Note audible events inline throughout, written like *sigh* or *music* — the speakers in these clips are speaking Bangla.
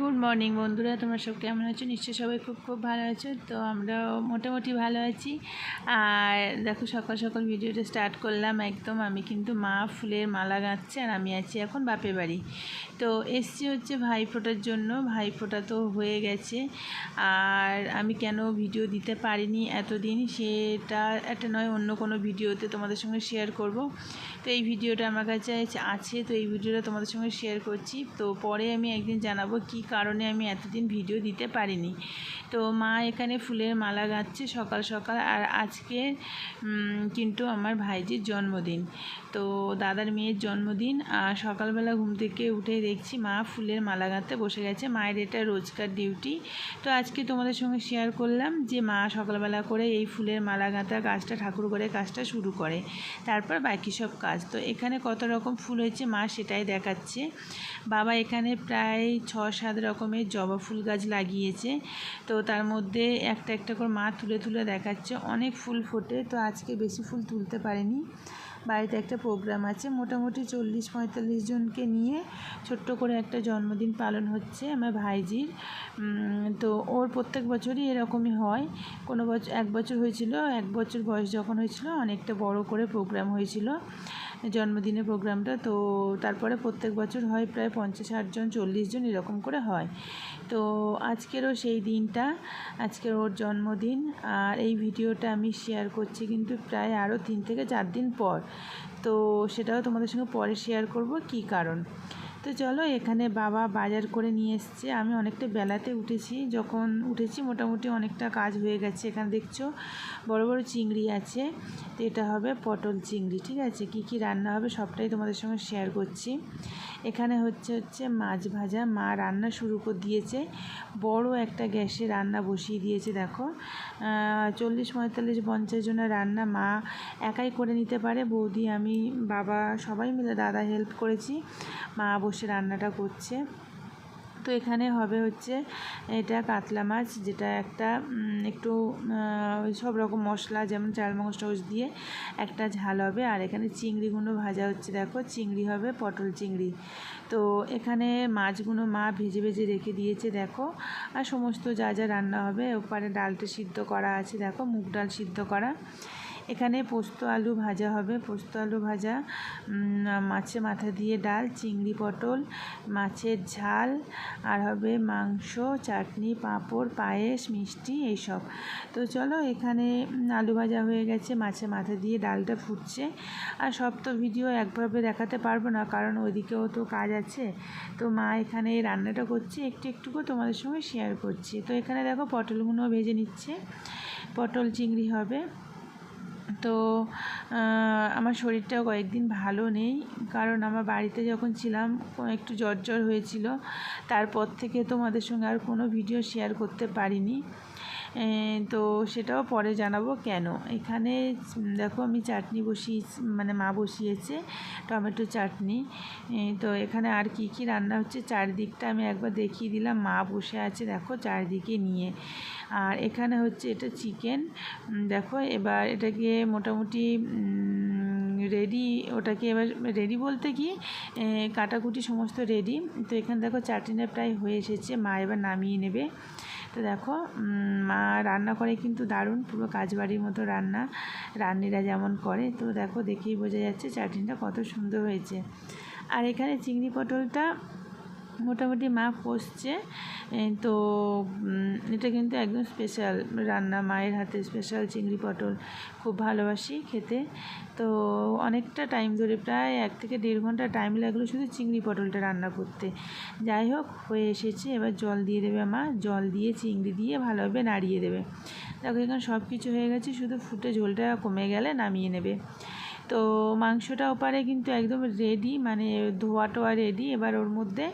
গুড মর্নিং বন্ধুরা। তোমরা সব কেমন আছো? নিশ্চয়ই সবাই খুব খুব ভালো আছো। তো আমরাও মোটামুটি ভালো আছি। আর দেখো, সকাল সকাল ভিডিওটা স্টার্ট করলাম একদম। আমি কিন্তু মা ফুলের মালা গাঁথছে আর আমি আছি এখন বাপের বাড়ি। তো এসছি হচ্ছে ভাইফোঁটার জন্য। ভাইফোঁটা তো হয়ে গেছে। আর আমি কেন ভিডিও দিতে পারিনি এতদিন, সেটা একটা নয়, অন্য কোনো ভিডিওতে তোমাদের সঙ্গে শেয়ার করব। তো এই ভিডিওটা আমার কাছে আছে, তো এই ভিডিওটা তোমাদের সঙ্গে শেয়ার করছি। তো পরে আমি একদিন জানাব কি কারণে আমি এতদিন ভিডিও দিতে পারিনি। তো মা এখানে ফুলের মালা গাঁথছে সকাল সকাল আর আজকে কিন্তু আমার ভাইজির জন্মদিন। তো দাদার মেয়ের জন্মদিন, আর সকালবেলা ঘুম থেকে উঠে দেখছি মা ফুলের মালা গাঁথতে বসে গেছে। মায়ের এটা রোজকার ডিউটি তো আজকে তোমাদের সঙ্গে শেয়ার করলাম যে মা সকালবেলা করে এই ফুলের মালা গাঁথার কাজটা, ঠাকুর করে কাজটা শুরু করে। তারপর বাকি সব কাজ তো এখানে কত রকম ফুল হয়েছে মা সেটাই দেখাচ্ছে। বাবা এখানে প্রায় ছ সাত রকমের জবা ফুল গাছ লাগিয়েছে। তো তার মধ্যে একটা একটা করে মা তুলে তুলে দেখাচ্ছে। অনেক ফুল ফোটে, তো আজকে বেশি ফুল তুলতে পারেনি। বাড়িতে একটা প্রোগ্রাম আছে, মোটামুটি চল্লিশ পঁয়তাল্লিশ জনকে নিয়ে ছোট্ট করে একটা জন্মদিন পালন হচ্ছে আমার ভাইজির। তো ওর প্রত্যেক বছরই এরকমই হয়। কোনো বছর এক বছর হয়েছিল, এক বছর বয়স যখন হয়েছিল, অনেকটা বড় করে প্রোগ্রাম হয়েছিল। জন্মদিনের প্রোগ্রামটা, তো তারপরে প্রত্যেক বছর হয় প্রায় পঞ্চাশ ষাটজন চল্লিশ জন এরকম করে হয়। তো আজকেরও সেই দিনটা, আজকের ওর জন্মদিন, আর এই ভিডিওটা আমি শেয়ার করছি কিন্তু প্রায় আরও তিন থেকে চার দিন পর। তো সেটাও তোমাদের সঙ্গে পরে শেয়ার করব, কি কারণ? তো চলো এখানে বাবা বাজার করে নিয়ে এসছে। আমি অনেকটা বেলাতে উঠেছি। যখন উঠেছি মোটামুটি অনেকটা কাজ হয়ে গেছে। এখানে দেখছ বড় বড় চিংড়ি আছে। তো এটা হবে পটল চিংড়ি, ঠিক আছে? কি কি রান্না হবে সবটাই তোমাদের সঙ্গে শেয়ার করছি। এখানে হচ্ছে হচ্ছে মাছ ভাজা। মা রান্না শুরু করে, দিয়েছে। বড় একটা গ্যাসে রান্না বসিয়ে দিয়েছে, দেখো। চল্লিশ পঁয়তাল্লিশ পঞ্চাশ জনের রান্না মা একাই করে নিতে পারে। বৌদি, আমি, বাবা সবাই মিলে দাদা হেল্প করেছি। মা বসে রান্নাটা করছে। তো এখানে হবে হচ্ছে এটা কাতলা মাছ, যেটা একটা একটু সব রকম মশলা, যেমন চাল মগজ দিয়ে একটা ঝাল হবে। আর এখানে চিংড়িগুলো ভাজা হচ্ছে, দেখো, চিংড়ি হবে, পটল চিংড়ি। তো এখানে মাছগুলো মা ভেজে ভেজে রেখে দিয়েছে, দেখো। আর সমস্ত যা যা রান্না হবে, ওপারে ডালটা সিদ্ধ করা আছে, দেখো, মুগ ডাল সিদ্ধ করা। এখানে পোস্ত আলু ভাজা হবে। পোস্ত আলু ভাজা মাছে মাথা দিয়ে ডাল, চিংড়ি পটল, মাছের ঝাল, আর হবে মাংস, চাটনি, পাঁপড়, পায়েস, মিষ্টি, এইসব। তো চলো এখানে আলু ভাজা হয়ে গেছে মাছে মাথা দিয়ে ডালটা ফুটছে। আর সব তো ভিডিও একভাবে দেখাতে পারব না, কারণ ওইদিকেও তো কাজ আছে। তো মা এখানে রান্নাটা করছে, একটু একটু করে তোমাদের সঙ্গে শেয়ার করছি। তো এখানে দেখো পটলগুলো ভেজে নিচ্ছে। পটল, চিংড়ি হবে। তো আমার শরীরটাও কয়েকদিন ভালো নেই। কারণ আমার বাড়িতে যখন ছিলাম একটু জ্বর জ্বর হয়েছিল। তারপর থেকে তোমাদের সঙ্গে আর কোনো ভিডিও শেয়ার করতে পারিনি। তো সেটাও পরে জানাব কেন? এখানে দেখো আমি চাটনি বসিয়ে মানে মা বসিয়েছে টমেটো চাটনি। তো এখানে আর কি কি রান্না হচ্ছে চারিদিকটা আমি একবার দেখিয়ে দিলাম, মা বসে আছে দেখো চারিদিকে নিয়ে। আর এখানে হচ্ছে এটা চিকেন দেখো এবার এটাকে মোটামুটি রেডি ওটাকে এবার রেডি বলতে কি? কাটাকুটি সমস্ত রেডি তো এখানে দেখো চাটনিটা প্রায় হয়ে এসেছে, মা এবার নামিয়ে নেবে। তো দেখো মা রান্না করে কিন্তু দারুণ, পুরো কাজবাড়ির মতো রান্না, রান্নিরা যেমন করে। তো দেখো, দেখেই বোঝা যাচ্ছে চাটনিটা কত সুন্দর হয়েছে। আর এখানে চিংড়ি পটলটা মোটামুটি মা কষছে তো এটা কিন্তু একদম স্পেশাল রান্না মায়ের হাতে স্পেশাল চিংড়ি পটল খুব ভালোবাসি খেতে। তো অনেকটা টাইম ধরে, প্রায় এক থেকে দেড় ঘণ্টা টাইম লাগল শুধু চিংড়ি পটলটা রান্না করতে। যাই হোক, হয়ে এসেছে, এবার জল দিয়ে দেবে মা। জল দিয়ে, চিংড়ি দিয়ে ভালোভাবে নাড়িয়ে দেবে। দেখো, এখানে সব কিছু হয়ে গেছে, শুধু ফুটে ঝোলটা কমে গেলে নামিয়ে নেবে। তো মাংসটা ওপারে কিন্তু একদম রেডি মানে ধোয়া টোয়া রেডি এবার ওর মধ্যে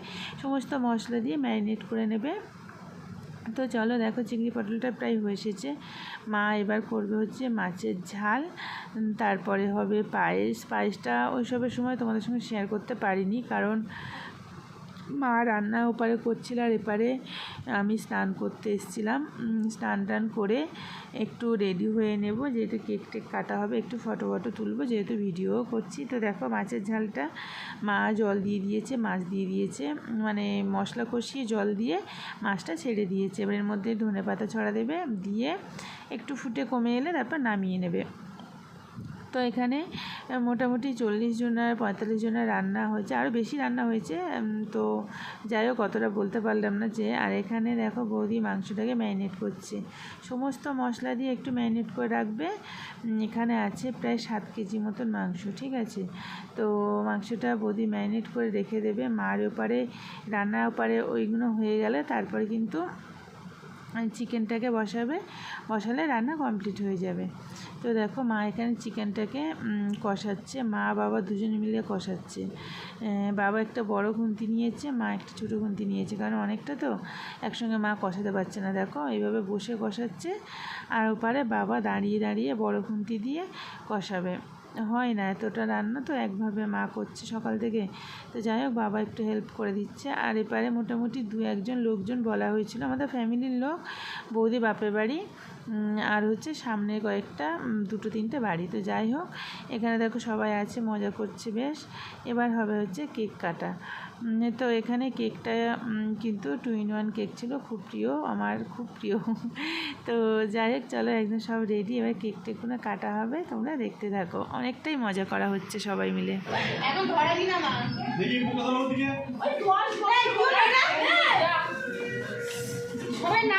সমস্ত মশলা দিয়ে ম্যারিনেট করে নেবে। তো চলো দেখো চিংড়ি পটলটা প্রায় হয়ে এসেছে। মা এবার করবে হচ্ছে মাছের ঝাল। তারপরে হবে পায়েস। পায়েসটা ওইসবের সময় তোমাদের সঙ্গে শেয়ার করতে পারিনি, কারণ মা রান্না ওপারে করছিল আর এপারে আমি স্নান করতে এসেছিলাম। স্নান টান করে একটু রেডি হয়ে নেব। যেহেতু কেক টেক কাটা হবে, একটু ফটো ফটো তুলবো, যেহেতু ভিডিও করছি। তো দেখো মাছের ঝালটা মা জল দিয়ে দিয়েছে, মাছ দিয়ে দিয়েছে। মানে মশলা কষিয়ে জল দিয়ে মাছটা ছেড়ে দিয়েছে। এবার এর মধ্যে ধনে পাতা ছড়া দেবে, দিয়ে একটু ফুটে কমে এলে তারপর নামিয়ে নেবে। তো এখানে মোটামুটি চল্লিশ জনের, পঁয়তাল্লিশ জনের রান্না হয়েছে। আরও বেশি রান্না হয়েছে তো যাই হোক, অতটা বলতে পারলাম না যে, আর এখানে দেখো বৌদি মাংসটাকে ম্যারিনেট করছে। সমস্ত মশলা দিয়ে একটু ম্যারিনেট করে রাখবে। এখানে আছে প্রায় সাত কেজি মতন মাংস, ঠিক আছে? তো মাংসটা বৌদি ম্যারিনেট করে রেখে দেবে। মার ওপারে, রান্নার ওপারে ওইগুলো হয়ে গেলে, তারপরে কিন্তু চিকেনটাকে বসাবে, বসালে রান্না কমপ্লিট হয়ে যাবে। তো দেখো মা এখানে চিকেনটাকে কষাচ্ছে। মা, বাবা দুজনে মিলে কষাচ্ছে। বাবা একটা বড় খুন্তি নিয়েছে, মা একটা ছোটো খুন্তি নিয়েছে। কারণ অনেকটা তো একসঙ্গে মা কষাতে পারছে না। দেখো এইভাবে বসে কষাচ্ছে। আর ওপারে বাবা দাঁড়িয়ে দাঁড়িয়ে বড় খুন্তি দিয়ে কষাবে। হয় না, এতটা রান্না তো একভাবে মা করছে সকাল থেকে। তো যাই হোক, বাবা একটু হেল্প করে দিচ্ছে। আর এপারে মোটামুটি দু একজন লোকজন বলা হয়েছিল, আমাদের ফ্যামিলির লোক, বৌদি বাপের বাড়ি। আর হচ্ছে সামনে কয়েকটা দুটো তিনটে বাড়ি তো যাই হোক এখানে দেখো সবাই আছে মজা করছে বেশ। এবার হবে হচ্ছে কেক কাটা। তো এখানে কেকটা কিন্তু টু ইন ওয়ান কেক ছিল খুব প্রিয় আমার খুব প্রিয়। *laughs* তো যাই হোক চলো একদম সব রেডি এবার কেক টেকগুলো কাটা হবে তোমরা দেখতে থাকো। অনেকটাই মজা করা হচ্ছে সবাই মিলে। এখন ধরো সবাই না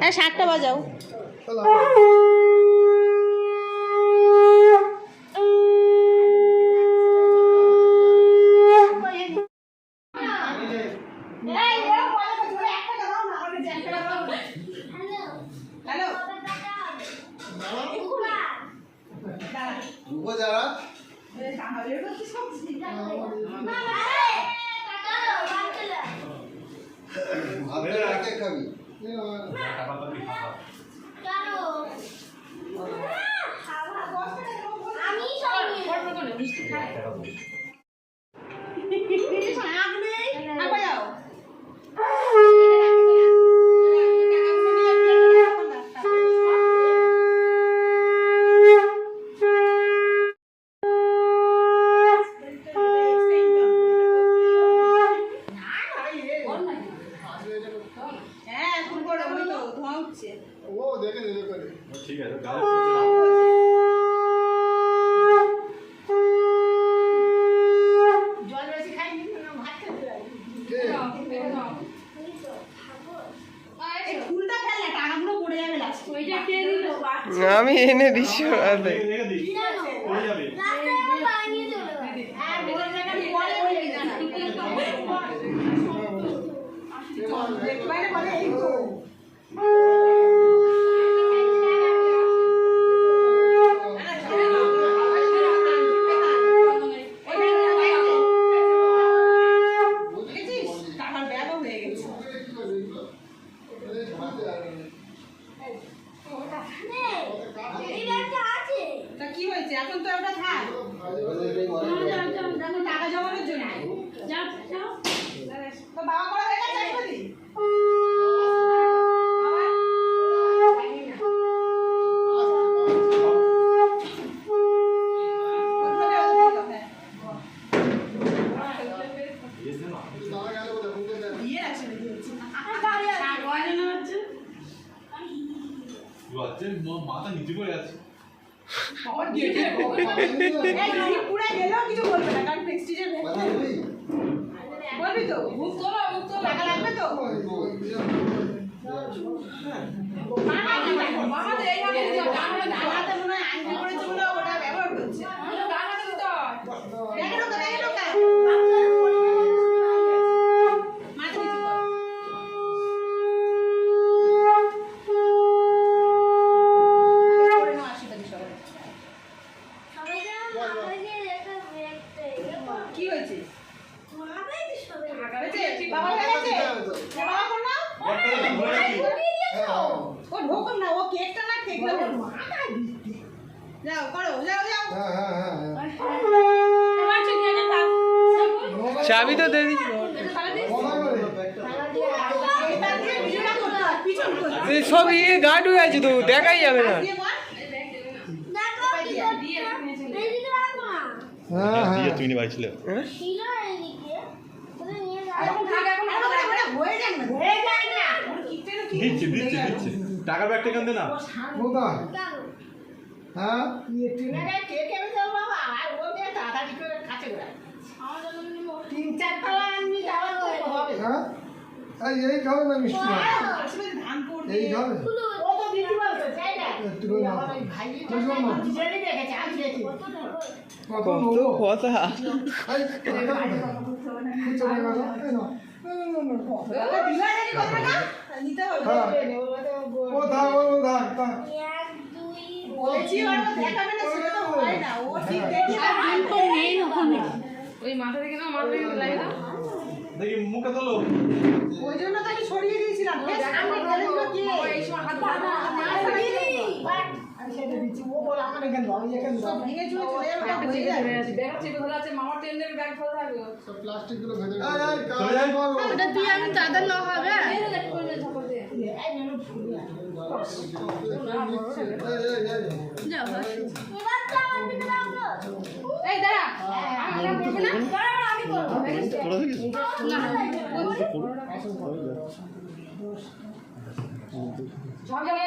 হ্যাঁ শাকটা বাজাও। खाबी হ্যাঁ আমি এনে দিছি Thank you. তা কি হয়েছে এখন তো ওটা থাক টাকা জমানোর জন্য তো বাবা পুরো গেলেও কিছু বলবে না কারণ প্রেস্টিজের বলবি তো মুখ তোলো মুখ তোলো টাকা লাগবে তো দিতে হাতে *laughs* মনে হয় আঙ্গুল করেছে বলে ওটা ব্যবহার করছে। ব্যাগে ঢোকা, ব্যাগে ঢোকা। মাথা নিচু কর। করে নাও আশীর্বাদী সবাই। কি হয়েছে হয়েছে? বাবা হয়ে গেছে? যা বাবা কর নাও। ও ঢোকুন না, ও কেকটা না ঠেকলে ওর যাও করো যাও যাও হ্যাঁ হ্যাঁ হ্যাঁ চাবি তো দিয়ে দিচ্ছি। সব ইয়ে গার্ড হয়ে আছে তো দেখাই যাবে না। হ্যাঁ হ্যাঁ। তুমি নিয়ে বাড়ি ছিল হয়ে দিচ্ছে হয়ে দিচ্ছে টাকার ব্যাগটা কেন দে না হ্যাঁ ইয়ে। তিন চার তলা তো হবে। হ্যাঁ এই এই খাবে না মিষ্টি। এই খাবে কত কথা দেখে ওই মাথা থেকে না মাথা থেকে লাগিয়ে দেখি মুখে তোলো। ওই জন্য তো আমি সরিয়ে দিয়েছিলাম। ধরে না হয়ে হবে ঝগড়া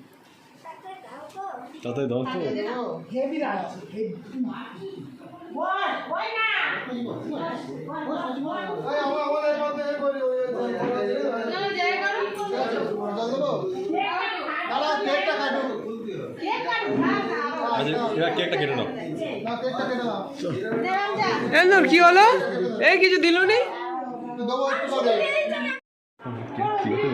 তাতে দাও তো হেভি রাখছি, হেভি। না। আমার- করি, ওই- চলো করো? কেকটা কাটো। কেক কাটু, কেকটা কেটে নাও না, কেকটা কি হলো এই কিছু দিলুনি একটু দেবো, একটু করে। কি কি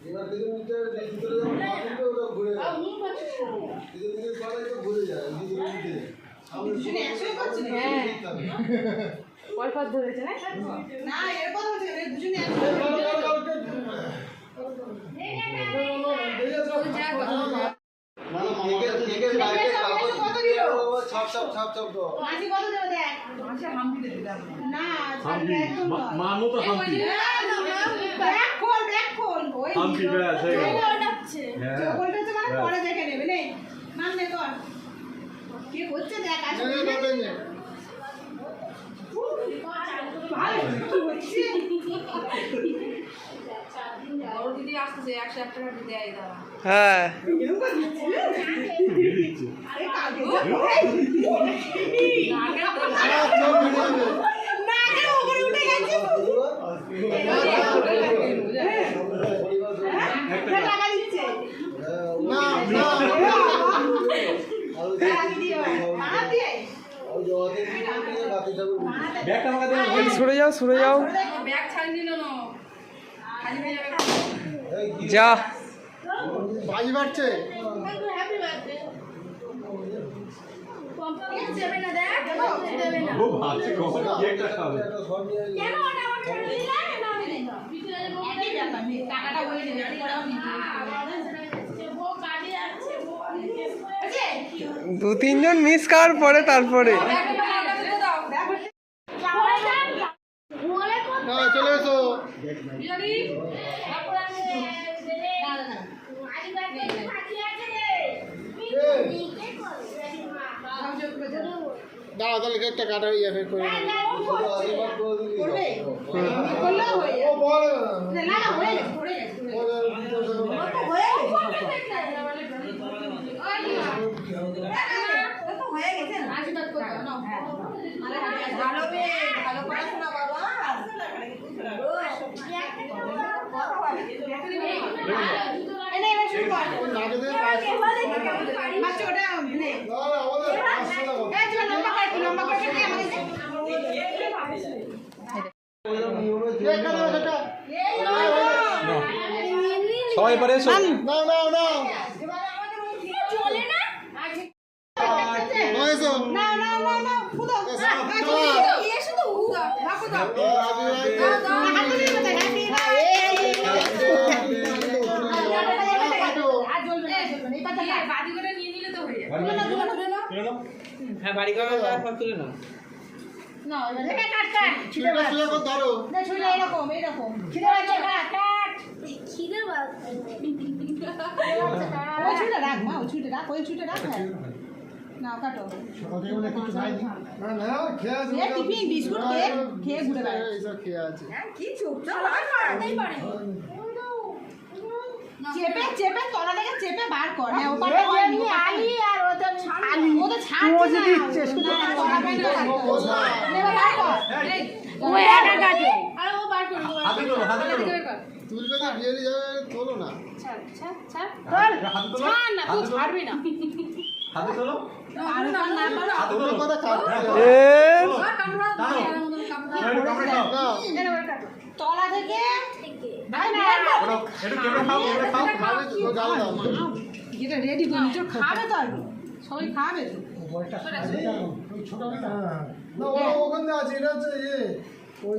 এবার ভিতরে যখন পা দিবে, ওটা ঘুরে যায়। দিদির দিদির পাড়ায় তো ঘুরে যায়? হ্যাঁ হাম্পি হয়ে চোখ হ্যাঁ। মানে পরে দেখে নেবে, নে। নাম নে কর। কে করছে দেখ, নে, আসলে নে, নে, নে। ভালো, কি হচ্ছে? বড় দিদি একশো এক টাকা দিতে আই দাঁড়া হ্যাঁ। আরে? আগে আর চোখ ভিজে যাবে। না, আগে উপরে উঠে গেছে। কে টাকা দিচ্ছে? না, না, হ্যাঁ, আমি দিয়ে দেবো। মারা দিয়ে? ওই যে অর্ধেক দিয়ে দিয়ে বাকি ঠাকুর মারা দে। ব্যাগটা আমাকে দেবে এই সরে যাও সরে যাও। হয়ে যা। বাজি বাড়ছে। টাকাটা বলে নেবে। দু তিনজন মিস খাওয়ার পরে তারপরে না চলে এসো দাও তাহলে কেকটা কাটা ইয়ে ফের করে ভালো পড়াশোনা বাবা নে না না সবাই পারে এসো নাও নাও নাও চলে না না না না না ফুদো এসে তো উদা রাখো দাও হাতে দিয়ে দাও হ্যাপি আর জ্বলবে না জ্বলবে না এই পাতা বাদি করে নিয়ে নিলে তো হয়ে যাবে তুলে নাও তুলে নাও নাও হ্যাঁ বাড়ি করে তুলে নাও। না কাট কাট। ছিড়ে ছুঁড়ে ছুঁড়ে ধরো। না ছুঁড়ে এরকম এরকম। ছিড়ে বাচ্চা কাট কাট। ওই ছুঁড়ে রাখ মা ওই ছুঁড়ে রাখ ওই ছুঁড়ে রাখ কাটো। না না খেয়ে আছে টিফিন বিস্কুট কেক খেয়ে ঘুরে বেড়ায়। এইসব খেয়ে আছে। চেপে চেপে তলা থেকে চেপে বার কর। হ্যাঁ হয়নি আর ওটা ও তো ছাড়ছে না শুধু ও একা আরে ও বার কর হাতে হাতে তুলবে যাবে তোলো না ছাড় ছাড় ছাড় ছাড় না তুই ছাড়বি না হাতে তোলো তোলো থেকে খাবে তো রেডি খাবে খাবে ওখানে আছে এটা হচ্ছে ইয়ে ওই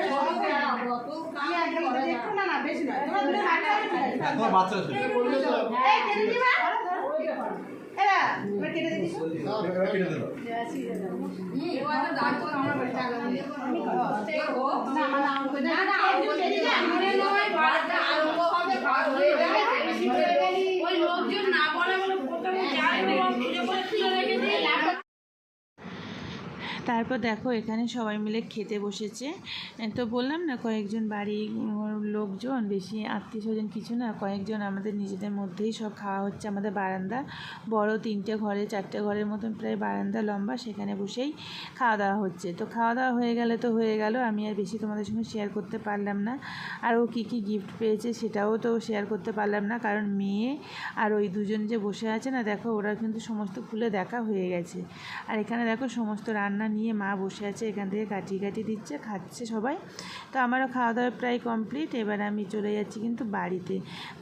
ওই লোকজন না বলে বলে প্রথমে যায় পুজো করে তুলে তারপর দেখো এখানে সবাই মিলে খেতে বসেছে। তো বললাম না কয়েকজন উম, লোকজন বেশি আত্মীয় স্বজন কিছু না কয়েকজন আমাদের নিজেদের মধ্যেই সব খাওয়া হচ্ছে। আমাদের বারান্দা বড় তিনটে ঘরে চারটে ঘরের মতন প্রায় বারান্দা লম্বা সেখানে বসেই খাওয়া দাওয়া হচ্ছে। তো খাওয়া দাওয়া হয়ে গেলে তো হয়ে গেল আমি আর বেশি তোমাদের সঙ্গে শেয়ার করতে পারলাম না। আর ও কী কী গিফট পেয়েছে সেটাও তো শেয়ার করতে পারলাম না কারণ মেয়ে আর ওই দুজন যে বসে আছে না দেখো ওরা কিন্তু সমস্ত খুলে দেখা হয়ে গেছে। আর এখানে দেখো সমস্ত রান্না নিয়ে মা বসে আছে এখান থেকে কাটি কাটি দিচ্ছে, খাচ্ছে সবাই। তো আমারও খাওয়া দাওয়া প্রায় কমপ্লিট এবার আমি চলে যাচ্ছি কিন্তু বাড়িতে।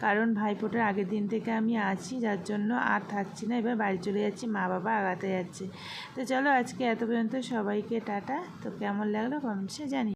কারণ ভাইফোঁটার আগের দিন থেকে আমি আছি, যার জন্য আর থাকছি না, এবার বাড়ি চলে যাচ্ছি, মা বাবা আগাতে যাচ্ছে। তো চলো আজকে এত পর্যন্ত সবাইকে টাটা। তো কেমন লাগল কমেন্টসে জানি